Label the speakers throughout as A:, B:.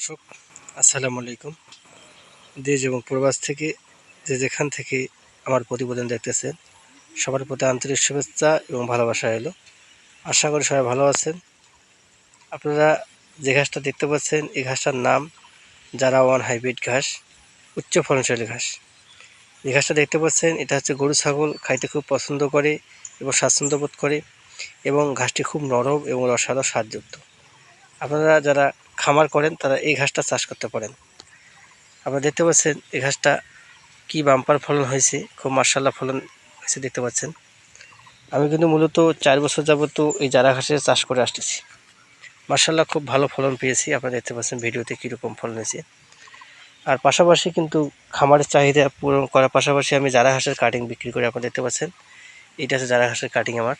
A: দর্শক, আসসালামু আলাইকুম। দেশ এবং প্রবাস থেকে যে যেখান থেকে আমার প্রতিবেদন দেখতেছেন সবার প্রতি আন্তরিক শুভেচ্ছা এবং ভালোবাসা এলো আশা করি সবাই ভালো আছেন। আপনারা যে ঘাসটা দেখতে পাচ্ছেন, এই ঘাসটার নাম যারা ওয়ান হাইব্রিড ঘাস, উচ্চ ফলনশীল ঘাস। এই ঘাসটা দেখতে পাচ্ছেন, এটা হচ্ছে গরু, ছাগল, খাইতে খুব পছন্দ করে এবং স্বাচ্ছন্দ্য বোধ করে এবং ঘাসটি খুব নরম এবং রসালো স্বাদযুক্ত। আপনারা যারা খামার করেন, তারা এই ঘাসটা চাষ করতে পারেন। আপনারা দেখতে পাচ্ছেন, এই ঘাসটা কি বাম্পার ফলন হয়েছে, খুব মার্শাল্লাহ ফলন হয়েছে দেখতে পাচ্ছেন। আমি কিন্তু মূলত চার বছর যাবত এই জারা ঘাসের চাষ করে আসতেছি। মার্শাল্লাহ খুব ভালো ফলন পেয়েছি, আপনারা দেখতে পাচ্ছেন ভিডিওতে কীরকম ফলন হয়েছে। আর পাশাপাশি কিন্তু খামারের চাহিদা পূরণ করার পাশাপাশি আমি জারা ঘাসের কাটিং বিক্রি করে আপনারা দেখতে পাচ্ছেন। এটা হচ্ছে জারা ঘাসের কাটিং আমার,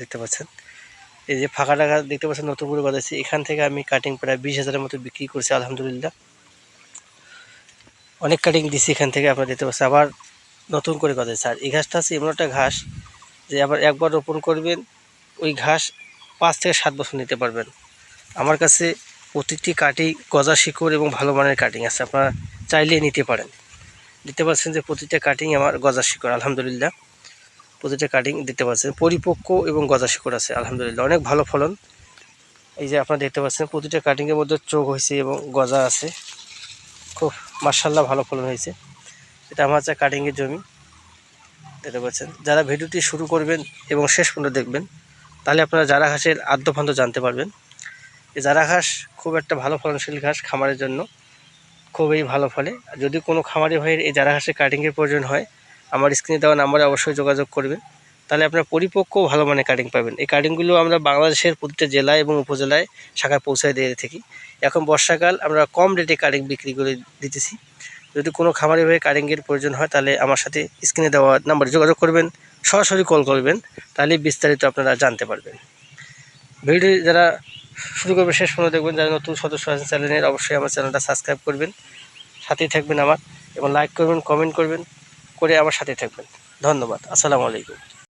A: দেখতে পাচ্ছেন। এই যে ফাঁকা টাকা দেখতে পাচ্ছেন, নতুন করে গজাইছে এখান থেকে আমি কাটিং প্রায় বিশ হাজারের মতো বিক্রি করছি, আলহামদুলিল্লাহ। অনেক কাটিং দিছি এখান থেকে, আপনারা দেখতে পাচ্ছেন। আবার নতুন করে গজাইছে আর এই ঘাসটা আছে এমন একটা ঘাস যে আবার একবার রোপণ করবেন, ওই ঘাস পাঁচ থেকে সাত বছর নিতে পারবেন। আমার কাছে প্রতিটি কাটিং গজা শিকড় এবং ভালো মানের কাটিং আছে, আপনারা চাইলে নিতে পারেন। দিতে পারছেন যে প্রতিটা কাটিং আমার গজা শিকড়, আলহামদুলিল্লাহ। প্রতিটা কাটিং দিতে পারছেন পরিপক্ক এবং গজা শিকড় আছে, আলহামদুলিল্লাহ। অনেক ভালো ফলন। এই যে আপনারা দেখতে পাচ্ছেন, প্রতিটা কাটিংয়ের মধ্যে চোখ হয়েছে এবং গজা আছে। খুব মার্শাল্লাহ ভালো ফলন হয়েছে। এটা আমার হচ্ছে কাটিংয়ের জমি। দেখতে পাচ্ছেন, যারা ভিডিওটি শুরু করবেন এবং শেষ পর্যন্ত দেখবেন, তাহলে আপনারা জারা ঘাসের আদ্যফান্ত জানতে পারবেন। এই জারা ঘাস খুব একটা ভালো ফলনশীল ঘাস খামারের জন্য, খুবই ভালো ফলে। যদি কোনো খামারি ভাইয়ের এই জারা ঘাসের কাটিংয়ের প্রয়োজন হয় আমার স্ক্রিনে দেওয়া নাম্বারে অবশ্যই যোগাযোগ করবেন। তাহলে আপনার পরিপক্ক ভালো মানের কাটিং পাবেন। এই কাটিংগুলো আমরা বাংলাদেশের প্রতিটা জেলায় এবং উপজেলায় শাখায় পৌঁছায় দিয়ে থাকি। এখন বর্ষাকাল, আমরা কম রেটে কাটিং বিক্রি করে দিতেছি। যদি কোনো খামারি ভাই কাটিংয়ের প্রয়োজন হয়, তাহলে আমার সাথে স্ক্রিনে দেওয়া নাম্বারে যোগাযোগ করবেন, সরাসরি কল করবেন, তাহলে বিস্তারিত আপনারা জানতে পারবেন। ভিডিও যারা শুরু করবে শেষ পর্যন্ত দেখবেন, যারা নতুন সদস্য আছেন চ্যানেলের, অবশ্যই আমার চ্যানেলটা সাবস্ক্রাইব করবেন। সাথেই থাকবেন আমার, এবং লাইক করবেন কমেন্ট করবেন। করে আমার সাথে থাকবেন। ধন্যবাদ। আসসালামু আলাইকুম।